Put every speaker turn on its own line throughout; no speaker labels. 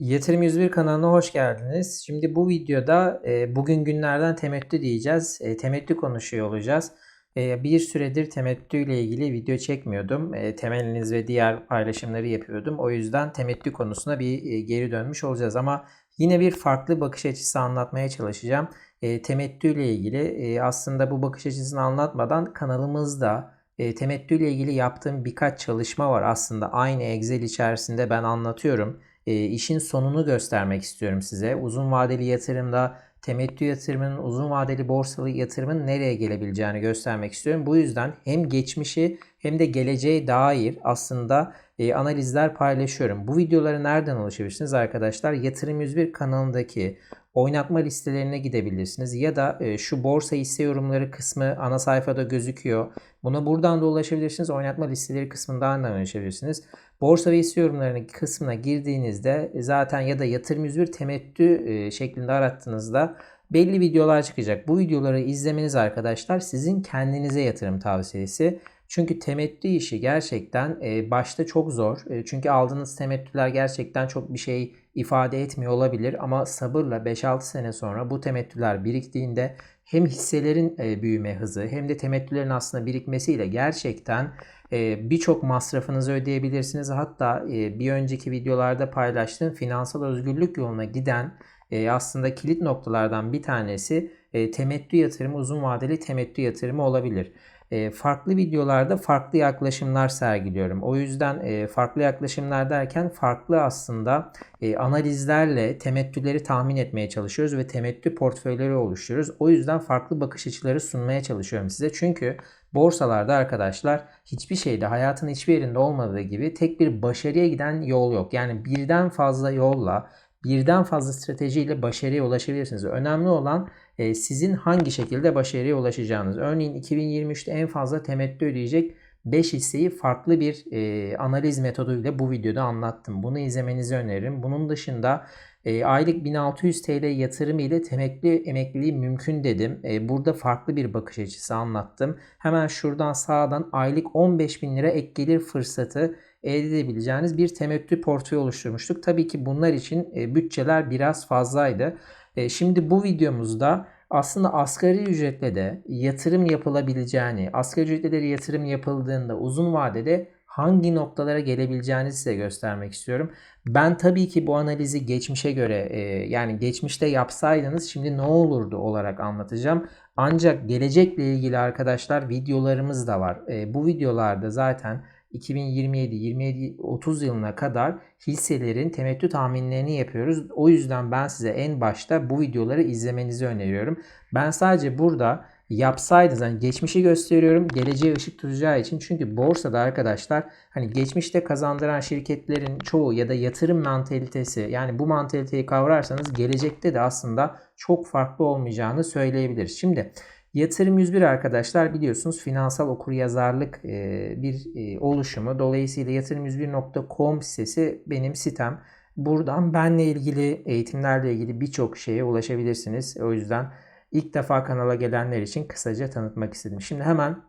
Yatırım 101 kanalına hoş geldiniz. Şimdi bu videoda e, bugün günlerden temettü diyeceğiz. E, temettü konuşuyor olacağız. E, bir süredir temettü ile ilgili video çekmiyordum. E, temeliniz ve diğer paylaşımları yapıyordum. O yüzden temettü konusuna bir e, geri dönmüş olacağız. Ama yine bir farklı bakış açısı anlatmaya çalışacağım. E, temettü ile ilgili e, aslında bu bakış açısını anlatmadan kanalımızda e, temettü ile ilgili yaptığım birkaç çalışma var. Aslında aynı Excel içerisinde ben anlatıyorum e, işin sonunu göstermek istiyorum size. Uzun vadeli yatırımda temettü yatırımının, uzun vadeli borsalı yatırımın nereye gelebileceğini göstermek istiyorum. Bu yüzden hem geçmişi hem de geleceğe dair aslında e, analizler paylaşıyorum. Bu videoları nereden ulaşabilirsiniz arkadaşlar? Yatırım 101 kanalındaki oynatma listelerine gidebilirsiniz. Ya da e, şu borsa hisse yorumları kısmı ana sayfada gözüküyor. Buna buradan da ulaşabilirsiniz. Oynatma listeleri kısmından da ulaşabilirsiniz. Borsa ve hisse yorumlarının kısmına girdiğinizde zaten ya da yatırım 101 temettü e, şeklinde arattığınızda belli videolar çıkacak. Bu videoları izlemeniz arkadaşlar sizin kendinize yatırım tavsiyesi. Çünkü temettü işi gerçekten e, başta çok zor. E, çünkü aldığınız temettüler gerçekten çok bir şey ifade etmiyor olabilir ama sabırla 5-6 sene sonra bu temettüler biriktiğinde hem hisselerin e, büyüme hızı hem de temettülerin aslında birikmesiyle gerçekten e, birçok masrafınızı ödeyebilirsiniz. Hatta e, bir önceki videolarda paylaştığım finansal özgürlük yoluna giden aslında kilit noktalardan bir tanesi temettü yatırımı, uzun vadeli temettü yatırımı olabilir. E, farklı videolarda farklı yaklaşımlar sergiliyorum. O yüzden e, farklı yaklaşımlar derken farklı aslında e, analizlerle temettüleri tahmin etmeye çalışıyoruz ve temettü portföyleri oluşturuyoruz. O yüzden farklı bakış açıları sunmaya çalışıyorum size. Çünkü borsalarda arkadaşlar hiçbir şeyde hayatın hiçbir yerinde olmadığı gibi tek bir başarıya giden yol yok. Yani birden fazla yolla birden fazla stratejiyle başarıya ulaşabilirsiniz. Önemli olan sizin hangi şekilde başarıya ulaşacağınız. Örneğin 2023'te en fazla temettü ödeyecek 5 hisseyi farklı bir e, analiz metoduyla bu videoda anlattım. Bunu izlemenizi öneririm. Bunun dışında e, aylık 1600 TL yatırım ile temekli emekliliği mümkün dedim. E, burada farklı bir bakış açısı anlattım. Hemen şuradan sağdan aylık 15.000 lira ek gelir fırsatı elde edebileceğiniz bir temettü portföy oluşturmuştuk. Tabii ki bunlar için e, bütçeler biraz fazlaydı. E, şimdi bu videomuzda aslında asgari ücretle de yatırım yapılabileceğini, asgari ücretle de yatırım yapıldığında uzun vadede hangi noktalara gelebileceğini size göstermek istiyorum. Ben tabii ki bu analizi geçmişe göre e, yani geçmişte yapsaydınız şimdi ne olurdu olarak anlatacağım. Ancak gelecekle ilgili arkadaşlar videolarımız da var. E, bu videolarda zaten 2027, 27, 30 yılına kadar hisselerin temettü tahminlerini yapıyoruz. O yüzden ben size en başta bu videoları izlemenizi öneriyorum. Ben sadece burada yapsaydınız hani geçmişi gösteriyorum geleceğe ışık tutacağı için çünkü borsada arkadaşlar hani geçmişte kazandıran şirketlerin çoğu ya da yatırım mantalitesi yani bu mantaliteyi kavrarsanız gelecekte de aslında çok farklı olmayacağını söyleyebiliriz. Şimdi Yatırım 101 arkadaşlar biliyorsunuz finansal okuryazarlık bir oluşumu. Dolayısıyla yatırım101.com sitesi benim sitem. Buradan benle ilgili eğitimlerle ilgili birçok şeye ulaşabilirsiniz. O yüzden ilk defa kanala gelenler için kısaca tanıtmak istedim. Şimdi hemen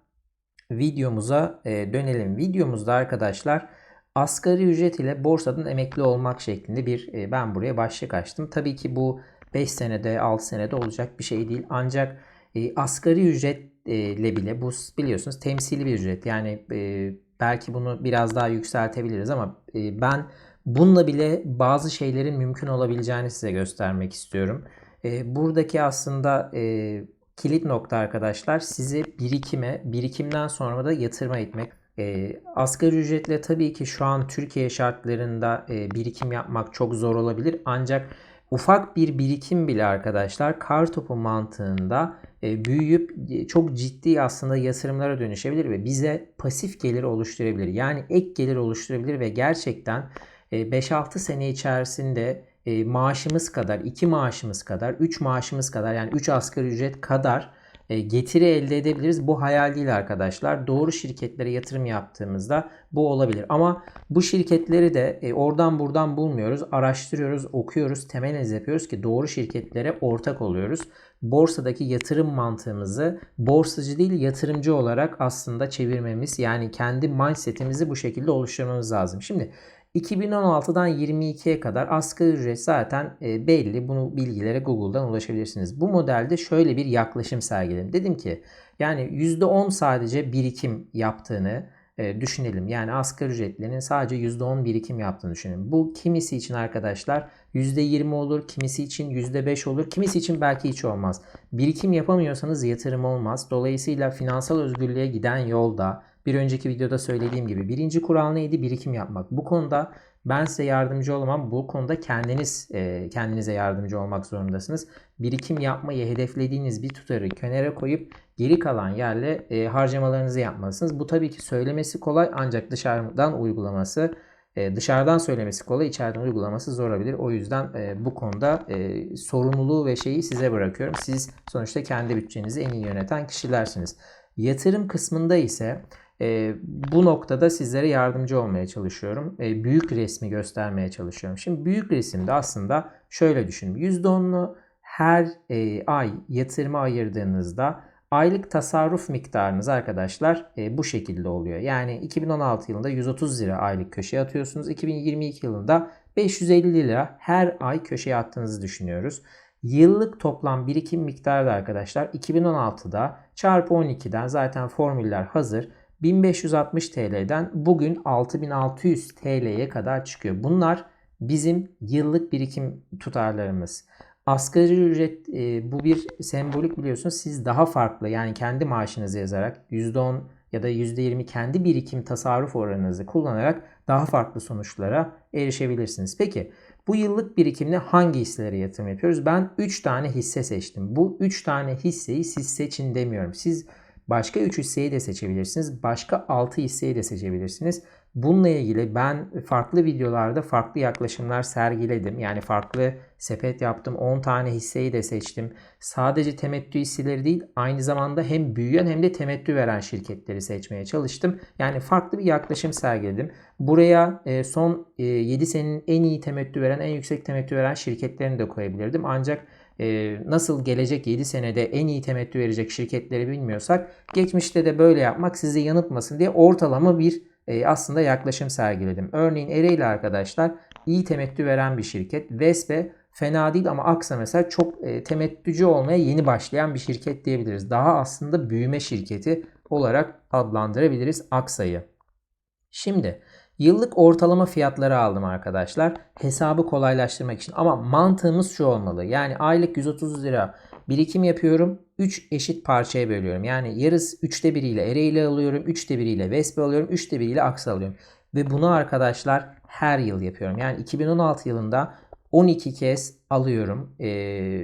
videomuza dönelim. Videomuzda arkadaşlar asgari ücret ile borsadan emekli olmak şeklinde bir ben buraya başlık açtım. Tabii ki bu 5 senede 6 senede olacak bir şey değil. Ancak e, asgari ücretle bile bu biliyorsunuz temsili bir ücret. Yani e, belki bunu biraz daha yükseltebiliriz ama e, ben bununla bile bazı şeylerin mümkün olabileceğini size göstermek istiyorum. E, buradaki aslında e, kilit nokta arkadaşlar sizi birikime, birikimden sonra da yatırma etmek. E, asgari ücretle tabii ki şu an Türkiye şartlarında e, birikim yapmak çok zor olabilir. Ancak ufak bir birikim bile arkadaşlar kar topu mantığında büyüyüp e, çok ciddi aslında yatırımlara dönüşebilir ve bize pasif gelir oluşturabilir. Yani ek gelir oluşturabilir ve gerçekten 5-6 e, sene içerisinde maaşımız kadar, 2 maaşımız kadar, 3 maaşımız kadar yani 3 asgari ücret kadar getiri elde edebiliriz. Bu hayal değil arkadaşlar. Doğru şirketlere yatırım yaptığımızda bu olabilir. Ama bu şirketleri de oradan buradan bulmuyoruz. Araştırıyoruz, okuyoruz, temel yapıyoruz ki doğru şirketlere ortak oluyoruz borsadaki yatırım mantığımızı borsacı değil yatırımcı olarak aslında çevirmemiz yani kendi mindsetimizi bu şekilde oluşturmamız lazım. Şimdi 2016'dan 22'ye kadar asgari ücret zaten e, belli. Bunu bilgilere Google'dan ulaşabilirsiniz. Bu modelde şöyle bir yaklaşım sergiledim. Dedim ki yani %10 sadece birikim yaptığını e, düşünelim. Yani asgari ücretlerin sadece %10 birikim yaptığını düşünelim. Bu kimisi için arkadaşlar %20 olur, kimisi için %5 olur, kimisi için belki hiç olmaz. Birikim yapamıyorsanız yatırım olmaz. Dolayısıyla finansal özgürlüğe giden yolda bir önceki videoda söylediğim gibi birinci kural neydi? Birikim yapmak. Bu konuda ben size yardımcı olamam. Bu konuda kendiniz e, kendinize yardımcı olmak zorundasınız. Birikim yapmayı hedeflediğiniz bir tutarı kenara koyup geri kalan yerle e, harcamalarınızı yapmalısınız. Bu tabii ki söylemesi kolay ancak dışarıdan uygulaması e, dışarıdan söylemesi kolay, içeriden uygulaması zor olabilir. O yüzden e, bu konuda e, sorumluluğu ve şeyi size bırakıyorum. Siz sonuçta kendi bütçenizi en iyi yöneten kişilersiniz. Yatırım kısmında ise e, bu noktada sizlere yardımcı olmaya çalışıyorum. E, büyük resmi göstermeye çalışıyorum. Şimdi büyük resimde aslında şöyle düşünün. %10'unu her e, ay yatırıma ayırdığınızda aylık tasarruf miktarınız arkadaşlar e, bu şekilde oluyor. Yani 2016 yılında 130 lira aylık köşeye atıyorsunuz. 2022 yılında 550 lira her ay köşeye attığınızı düşünüyoruz. Yıllık toplam birikim miktarı da arkadaşlar 2016'da çarpı 12'den zaten formüller hazır. 1560 TL'den bugün 6600 TL'ye kadar çıkıyor. Bunlar bizim yıllık birikim tutarlarımız. Asgari ücret e, bu bir sembolik biliyorsunuz. Siz daha farklı yani kendi maaşınızı yazarak %10 ya da %20 kendi birikim tasarruf oranınızı kullanarak daha farklı sonuçlara erişebilirsiniz. Peki bu yıllık birikimle hangi hisselere yatırım yapıyoruz? Ben 3 tane hisse seçtim. Bu 3 tane hisseyi siz seçin demiyorum. Siz başka 3 hisseyi de seçebilirsiniz. Başka 6 hisseyi de seçebilirsiniz. Bununla ilgili ben farklı videolarda farklı yaklaşımlar sergiledim. Yani farklı sepet yaptım. 10 tane hisseyi de seçtim. Sadece temettü hisseleri değil aynı zamanda hem büyüyen hem de temettü veren şirketleri seçmeye çalıştım. Yani farklı bir yaklaşım sergiledim. Buraya e, son 7 e, senenin en iyi temettü veren, en yüksek temettü veren şirketlerini de koyabilirdim. Ancak e, nasıl gelecek 7 senede en iyi temettü verecek şirketleri bilmiyorsak geçmişte de böyle yapmak sizi yanıltmasın diye ortalama bir e, aslında yaklaşım sergiledim. Örneğin Ereğli arkadaşlar iyi temettü veren bir şirket. Vespe fena değil ama Aksa mesela çok e, temettücü olmaya yeni başlayan bir şirket diyebiliriz. Daha aslında büyüme şirketi olarak adlandırabiliriz Aksa'yı. Şimdi yıllık ortalama fiyatları aldım arkadaşlar. Hesabı kolaylaştırmak için ama mantığımız şu olmalı. Yani aylık 130 lira birikim yapıyorum. 3 eşit parçaya bölüyorum. Yani yarısı 3'te 1 ile Ereğli alıyorum. 3'te 1 ile Vespe alıyorum. 3'te 1 ile Aksa alıyorum. Ve bunu arkadaşlar her yıl yapıyorum. Yani 2016 yılında 12 kez alıyorum e,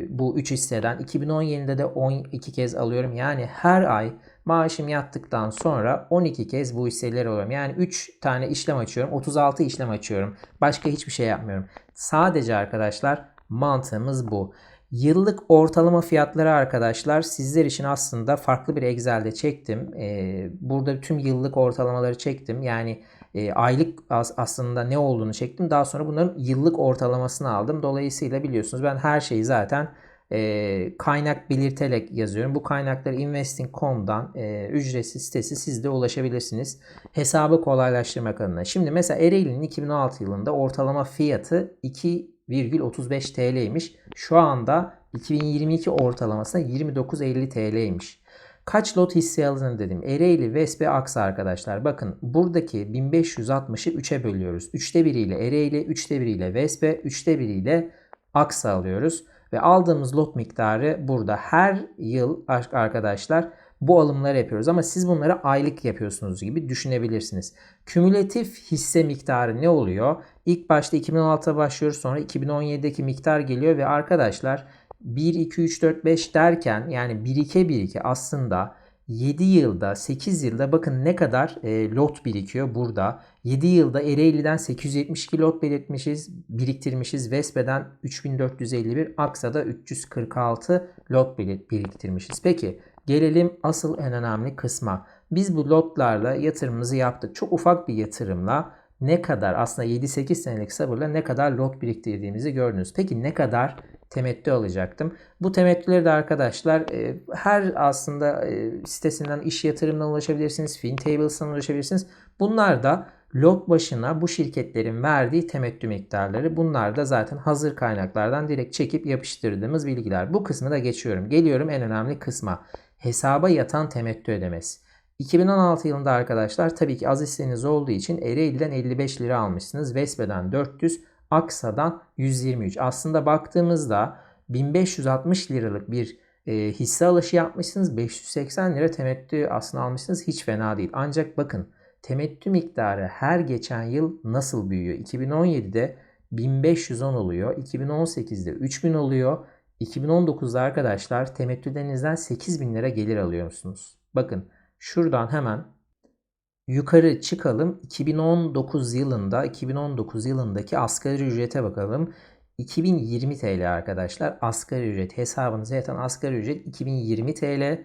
bu 3 hisseden. 2017'de de 12 kez alıyorum. Yani her ay maaşım yattıktan sonra 12 kez bu hisseleri alıyorum. Yani 3 tane işlem açıyorum. 36 işlem açıyorum. Başka hiçbir şey yapmıyorum. Sadece arkadaşlar mantığımız bu. Yıllık ortalama fiyatları arkadaşlar sizler için aslında farklı bir Excel'de çektim. Ee, burada tüm yıllık ortalamaları çektim. Yani e, aylık aslında ne olduğunu çektim. Daha sonra bunların yıllık ortalamasını aldım. Dolayısıyla biliyorsunuz ben her şeyi zaten e, kaynak belirterek yazıyorum. Bu kaynakları investing.com'dan e, ücretsiz sitesi siz de ulaşabilirsiniz. Hesabı kolaylaştırmak adına. Şimdi mesela Ereğli'nin 2016 yılında ortalama fiyatı 2 1,35 TL'ymiş. Şu anda 2022 ortalamasına 29.50 TL'ymiş. Kaç lot hisse alın dedim. Ereğli, Vespe, Aksa arkadaşlar. Bakın buradaki 1560'ı 3'e bölüyoruz. 3'te 1 ile Ereğli, 3'te 1 ile Vespe, 3'te 1 ile Aksa alıyoruz. Ve aldığımız lot miktarı burada her yıl arkadaşlar bu alımları yapıyoruz. Ama siz bunları aylık yapıyorsunuz gibi düşünebilirsiniz. Kümülatif hisse miktarı ne oluyor? İlk başta 2016'a başlıyoruz sonra 2017'deki miktar geliyor ve arkadaşlar 1, 2, 3, 4, 5 derken yani 1, 2, 1, 2 aslında 7 yılda 8 yılda bakın ne kadar e, lot birikiyor burada. 7 yılda Ereğli'den 872 lot belirtmişiz, biriktirmişiz. Vespe'den 3451, Aksa'da 346 lot biriktirmişiz. Peki Gelelim asıl en önemli kısma. Biz bu lotlarla yatırımımızı yaptık. Çok ufak bir yatırımla ne kadar aslında 7-8 senelik sabırla ne kadar lot biriktirdiğimizi gördünüz. Peki ne kadar temettü alacaktım? Bu temettüleri de arkadaşlar e, her aslında e, sitesinden iş yatırımına ulaşabilirsiniz. FinTables'dan ulaşabilirsiniz. Bunlar da lot başına bu şirketlerin verdiği temettü miktarları. Bunlar da zaten hazır kaynaklardan direkt çekip yapıştırdığımız bilgiler. Bu kısmı da geçiyorum. Geliyorum en önemli kısma. Hesaba yatan temettü ödemesi. 2016 yılında arkadaşlar tabii ki az hisseniz olduğu için Ereğli'den 55 lira almışsınız. Vespe'den 400, Aksa'dan 123. Aslında baktığımızda 1560 liralık bir e, hisse alışı yapmışsınız. 580 lira temettü aslında almışsınız. Hiç fena değil. Ancak bakın temettü miktarı her geçen yıl nasıl büyüyor? 2017'de 1510 oluyor. 2018'de 3000 oluyor. 2019'da arkadaşlar temettülerinizden 8000 lira gelir alıyorsunuz. Bakın şuradan hemen yukarı çıkalım. 2019 yılında 2019 yılındaki asgari ücrete bakalım. 2020 TL arkadaşlar. Asgari ücret hesabınıza yatan asgari ücret 2020 TL.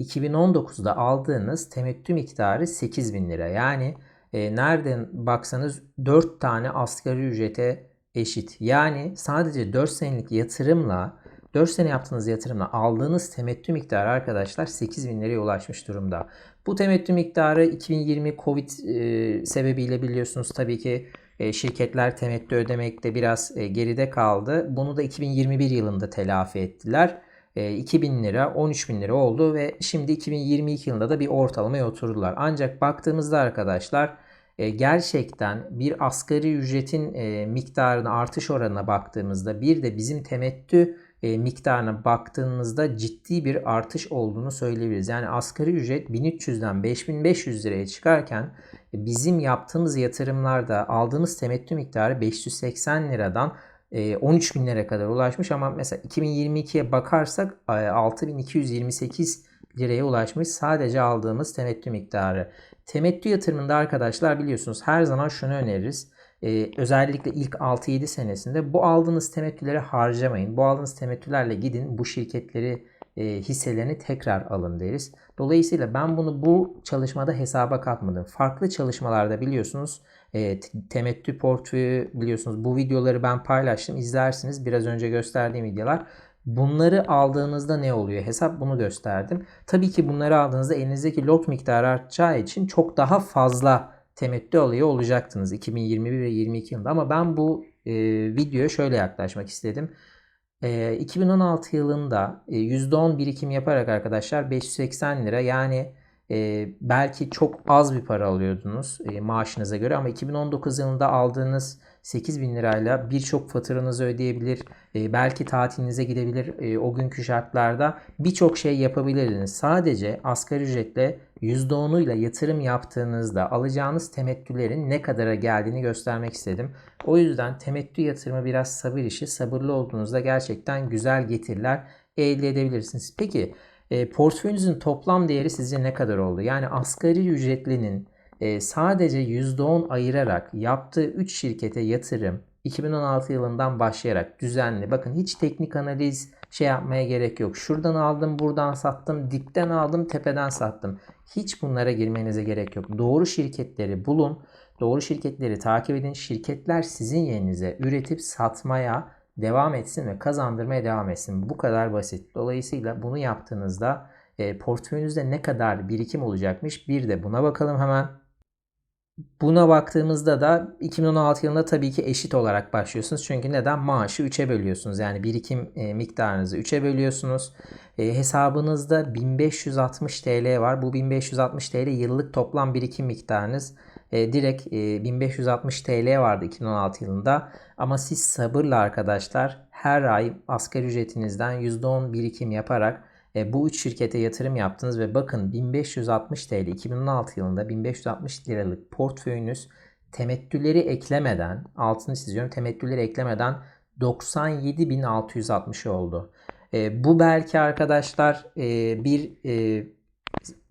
2019'da aldığınız temettü miktarı 8000 lira. Yani e, nereden baksanız 4 tane asgari ücrete eşit. Yani sadece 4 senelik yatırımla 4 sene yaptığınız yatırımla aldığınız temettü miktarı arkadaşlar 8000 liraya ulaşmış durumda. Bu temettü miktarı 2020 Covid e, sebebiyle biliyorsunuz tabii ki e, şirketler temettü ödemekte biraz e, geride kaldı. Bunu da 2021 yılında telafi ettiler. 2000 lira 13 bin lira oldu ve şimdi 2022 yılında da bir ortalamaya oturdular. Ancak baktığımızda arkadaşlar gerçekten bir asgari ücretin miktarına artış oranına baktığımızda bir de bizim temettü miktarına baktığımızda ciddi bir artış olduğunu söyleyebiliriz. Yani asgari ücret 1300'den 5500 liraya çıkarken bizim yaptığımız yatırımlarda aldığımız temettü miktarı 580 liradan 13 bin lira kadar ulaşmış ama mesela 2022'ye bakarsak 6228 liraya ulaşmış sadece aldığımız temettü miktarı. Temettü yatırımında arkadaşlar biliyorsunuz her zaman şunu öneririz. Ee, özellikle ilk 6-7 senesinde bu aldığınız temettüleri harcamayın. Bu aldığınız temettülerle gidin bu şirketleri e, hisselerini tekrar alın deriz. Dolayısıyla ben bunu bu çalışmada hesaba katmadım. Farklı çalışmalarda biliyorsunuz e, temettü portföyü biliyorsunuz bu videoları ben paylaştım. İzlersiniz biraz önce gösterdiğim videolar. Bunları aldığınızda ne oluyor? Hesap bunu gösterdim. Tabii ki bunları aldığınızda elinizdeki lot miktarı artacağı için çok daha fazla temettü alıyor olacaktınız 2021 ve 2022 yılında. Ama ben bu e, videoya şöyle yaklaşmak istedim. E, 2016 yılında e, %10 birikim yaparak arkadaşlar 580 lira yani e, belki çok az bir para alıyordunuz e, maaşınıza göre ama 2019 yılında aldığınız 8 bin lirayla birçok faturanızı ödeyebilir, e, belki tatilinize gidebilir e, o günkü şartlarda birçok şey yapabilirdiniz. Sadece asgari ücretle %10'uyla yatırım yaptığınızda alacağınız temettülerin ne kadara geldiğini göstermek istedim. O yüzden temettü yatırımı biraz sabır işi. Sabırlı olduğunuzda gerçekten güzel getiriler elde edebilirsiniz. Peki e, portföyünüzün toplam değeri sizce ne kadar oldu? Yani asgari ücretlinin e, sadece %10 ayırarak yaptığı 3 şirkete yatırım 2016 yılından başlayarak düzenli bakın hiç teknik analiz şey yapmaya gerek yok. Şuradan aldım, buradan sattım, dipten aldım, tepeden sattım. Hiç bunlara girmenize gerek yok. Doğru şirketleri bulun. Doğru şirketleri takip edin. Şirketler sizin yerinize üretip satmaya devam etsin ve kazandırmaya devam etsin. Bu kadar basit. Dolayısıyla bunu yaptığınızda e, portföyünüzde ne kadar birikim olacakmış bir de buna bakalım hemen. Buna baktığımızda da 2016 yılında tabii ki eşit olarak başlıyorsunuz. Çünkü neden? Maaşı 3'e bölüyorsunuz. Yani birikim e, miktarınızı 3'e bölüyorsunuz. E, hesabınızda 1560 TL var. Bu 1560 TL yıllık toplam birikim miktarınız. E, direkt e, 1560 TL vardı 2016 yılında. Ama siz sabırla arkadaşlar her ay asgari ücretinizden %10 birikim yaparak e, bu üç şirkete yatırım yaptınız ve bakın 1560 TL 2016 yılında 1560 liralık portföyünüz temettüleri eklemeden altını çiziyorum temettüleri eklemeden 97.660 oldu. E, bu belki arkadaşlar e, bir e,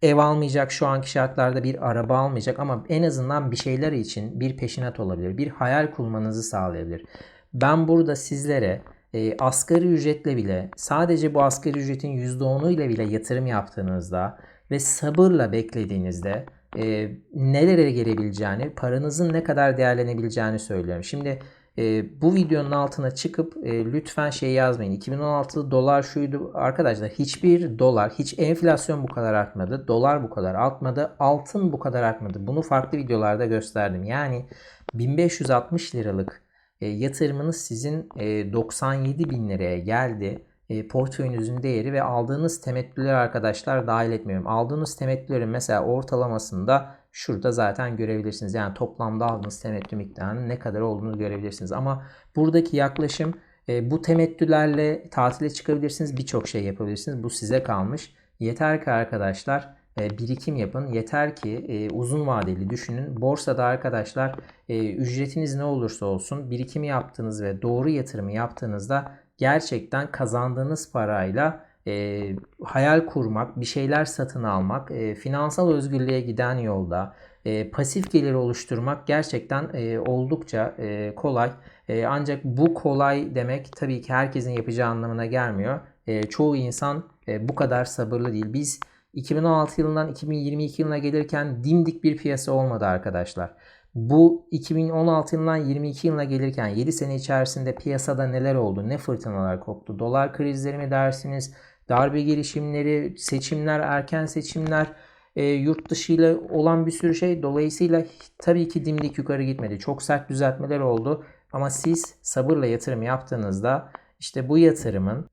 ev almayacak şu anki şartlarda bir araba almayacak ama en azından bir şeyler için bir peşinat olabilir. Bir hayal kurmanızı sağlayabilir. Ben burada sizlere e, asgari ücretle bile sadece bu asgari ücretin %10'u ile bile yatırım yaptığınızda ve sabırla beklediğinizde e, nelere gelebileceğini, paranızın ne kadar değerlenebileceğini söylüyorum. Şimdi e, bu videonun altına çıkıp e, lütfen şey yazmayın. 2016 dolar şuydu arkadaşlar hiçbir dolar hiç enflasyon bu kadar artmadı. Dolar bu kadar artmadı. Altın bu kadar artmadı. Bunu farklı videolarda gösterdim. Yani 1560 liralık e, yatırımınız sizin e, 97 bin liraya geldi. E, portföyünüzün değeri ve aldığınız temettüleri arkadaşlar dahil etmiyorum. Aldığınız temettülerin mesela ortalamasında şurada zaten görebilirsiniz. Yani toplamda aldığınız temettü miktarının ne kadar olduğunu görebilirsiniz. Ama buradaki yaklaşım e, bu temettülerle tatile çıkabilirsiniz. Birçok şey yapabilirsiniz. Bu size kalmış. Yeter ki arkadaşlar birikim yapın. Yeter ki e, uzun vadeli düşünün. Borsada arkadaşlar e, ücretiniz ne olursa olsun birikimi yaptığınız ve doğru yatırımı yaptığınızda gerçekten kazandığınız parayla e, hayal kurmak, bir şeyler satın almak, e, finansal özgürlüğe giden yolda e, pasif gelir oluşturmak gerçekten e, oldukça e, kolay. E, ancak bu kolay demek tabii ki herkesin yapacağı anlamına gelmiyor. E, çoğu insan e, bu kadar sabırlı değil. Biz 2016 yılından 2022 yılına gelirken dimdik bir piyasa olmadı arkadaşlar. Bu 2016 yılından 22 yılına gelirken 7 sene içerisinde piyasada neler oldu? Ne fırtınalar koptu? Dolar krizleri mi dersiniz? Darbe girişimleri, seçimler, erken seçimler, e, yurt dışı ile olan bir sürü şey. Dolayısıyla tabii ki dimdik yukarı gitmedi. Çok sert düzeltmeler oldu. Ama siz sabırla yatırım yaptığınızda işte bu yatırımın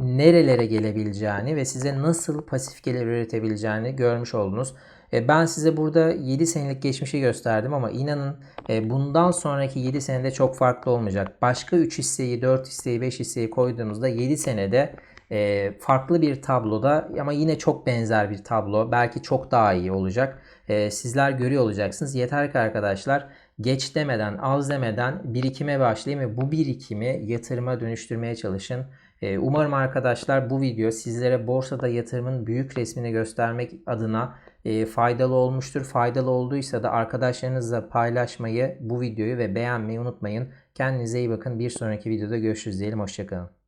nerelere gelebileceğini ve size nasıl pasif gelir üretebileceğini görmüş oldunuz. E, ben size burada 7 senelik geçmişi gösterdim ama inanın e, bundan sonraki 7 senede çok farklı olmayacak. Başka 3 hisseyi, 4 hisseyi, 5 hisseyi koyduğumuzda 7 senede e, farklı bir tabloda ama yine çok benzer bir tablo. Belki çok daha iyi olacak. Sizler görüyor olacaksınız. Yeter ki arkadaşlar geç demeden, az demeden birikime başlayın ve bu birikimi yatırıma dönüştürmeye çalışın. Umarım arkadaşlar bu video sizlere borsada yatırımın büyük resmini göstermek adına faydalı olmuştur. Faydalı olduysa da arkadaşlarınızla paylaşmayı, bu videoyu ve beğenmeyi unutmayın. Kendinize iyi bakın. Bir sonraki videoda görüşürüz diyelim. Hoşçakalın.